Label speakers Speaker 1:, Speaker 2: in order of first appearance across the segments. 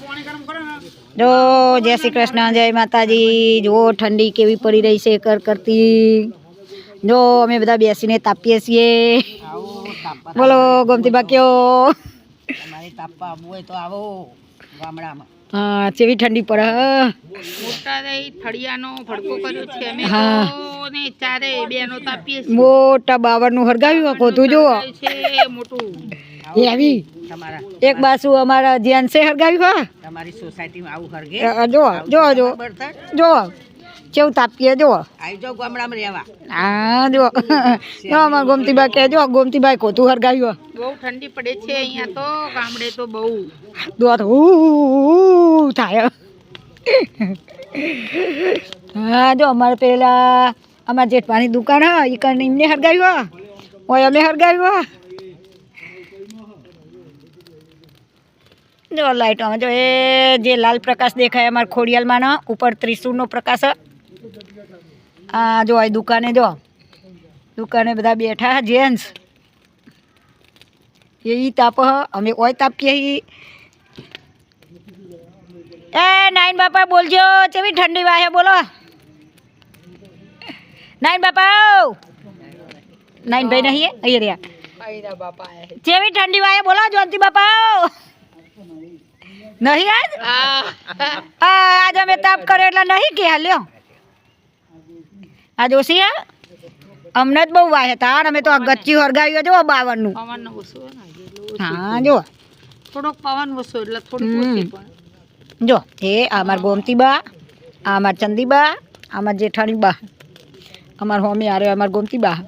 Speaker 1: જો જય શ્રી કૃષ્ણ જય માતાજી. જો ઠંડી કેવી પડી રહી છે કર કરતી. જો અમે બધા બેસીને તાપીએ છીએ. બોલો ગમતી બાકીઓ હા કેવી ઠંડી પડે
Speaker 2: મોટા બાવરનું ભડકો કર્યો છે. અમે
Speaker 1: હા.
Speaker 2: તો ને ચારે બેનો તાપીએ છીએ.
Speaker 1: મોટા બાવરનું હરગાવ્યું તું જુઓ. એવી એક બાજુ અમારા જેન્ટ્સે હોય
Speaker 3: તમારી સોસાયટીમાં આવું હરગે?
Speaker 1: હા જો જો જો? જો કેવું તાપીએ જો
Speaker 3: આવી જાઓ ગામડામાં રહેવા.
Speaker 1: હા જો જો અમાર ગોમતીભાઈ કે જો ગોમતીબાઈ કોતું હરગાવ્યું
Speaker 2: બહુ ઠંડી પડે છે અહીંયા તો ગામડે તો બહુ.
Speaker 1: દોત ઉ થાય. હા જો અમારે પેલા અમારા જેઠવાની દુકાન હા એ કરીને એમને હરગાવ્યું હોય અમે હરગાવ્યું જો લાઈટોમાં જો એ જે લાલ પ્રકાશ દેખાય અમારા ખોડિયાલમાં ના ઉપર ત્રિશુળનો પ્રકાશ. હ. આ જો આ દુકાને જો દુકાને બધા બેઠા જેન્ટ્સ. એ ઈ તાપ હ અમે ઓય તાપીએ ઈ. એ નાઈન બાપા બોલજો ચેવી ઠંડી વાહે બોલો. નાઈન બાપા નાઈન ભાઈ નહીં અહીંયા રહ્યા.
Speaker 2: બાપા
Speaker 1: ચેવી ઠંડી વાહે બોલો જોનતી બાપા નહીં આજ આ આજ અમે તાપ કર્યો એટલે નહીં કે હાલ્યો આજ ઓછી હે અમને જ બહુ વાહે તાર અમે તો આ ગચ્ચી હરગાવ્યું જો બાવનનું
Speaker 2: પવન ઓછો ને એટલે
Speaker 1: હા જો
Speaker 2: થોડોક પવન ઓછો એટલે થોડુંક
Speaker 1: હમ.
Speaker 2: ઓછી પણ।
Speaker 1: જો એ અમાર ગોમતી બા આ અમાર ચંદી બા અમાર જેઠાણી બા અમાર હોમી આરે અમાર ગોમતી બા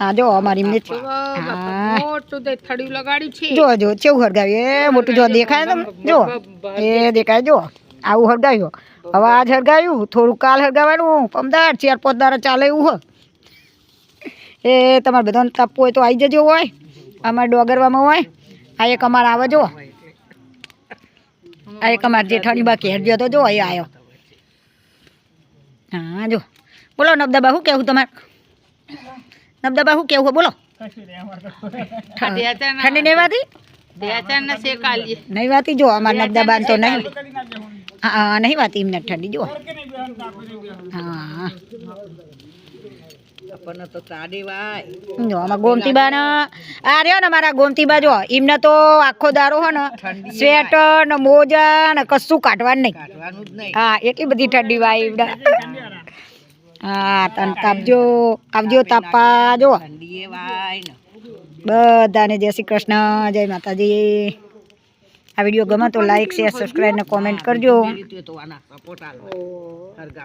Speaker 1: આ જો અમારી જ- હા.
Speaker 2: મોટું દે થડિયું લગાડ્યું છે.
Speaker 1: જો જો ચેવું હરગાવ્યું એ મોટું જો દેખાય તમને? જો એ દેખાય જો આવું હરગાવ્યું હવે આજ હરગાવ્યું થોડું કાલ હરગાવાનું પમદાર ચાર પાંચ દાડા ચાલે એવું હોય એ તમારે બધાને તાપવું હોય તો આવી જજો હોય. અમારે ડોગરવામાં હોય. આ એક અમારે આવે જો. આ એક અમારે જેઠાણી બાકી ગયો તો જો અહીં આવ્યો. હા જો. બોલો નબદાબા શું કેવું તમારે? નબદાબા શું કેવું બોલો.
Speaker 2: ઠંડી
Speaker 1: નહીં વાતી? નહીં જો અમારા નબદાબા તો નહીં. હા નહીં વાતી એમને ઠંડી જો હા.
Speaker 3: આપણને તો ચાડી વાય
Speaker 1: જો ગોમતીબા ને આ રહ્યો ને મારા ગોમતીબા જો એમને તો આખો દારો હો ને સ્વેટર ને મોજા ને કશું કાઢવાનું નહીં.
Speaker 3: નહીં.
Speaker 1: હા એટલી બધી ઠંડી વાય એમને હા, તને તાપજો આવજો તાપા બધાને જય શ્રી કૃષ્ણ, જય માતાજી. આ વીડિયો ગમે તો લાઈક શેર સબસ્ક્રાઈબ ને કોમેન્ટ કરજો.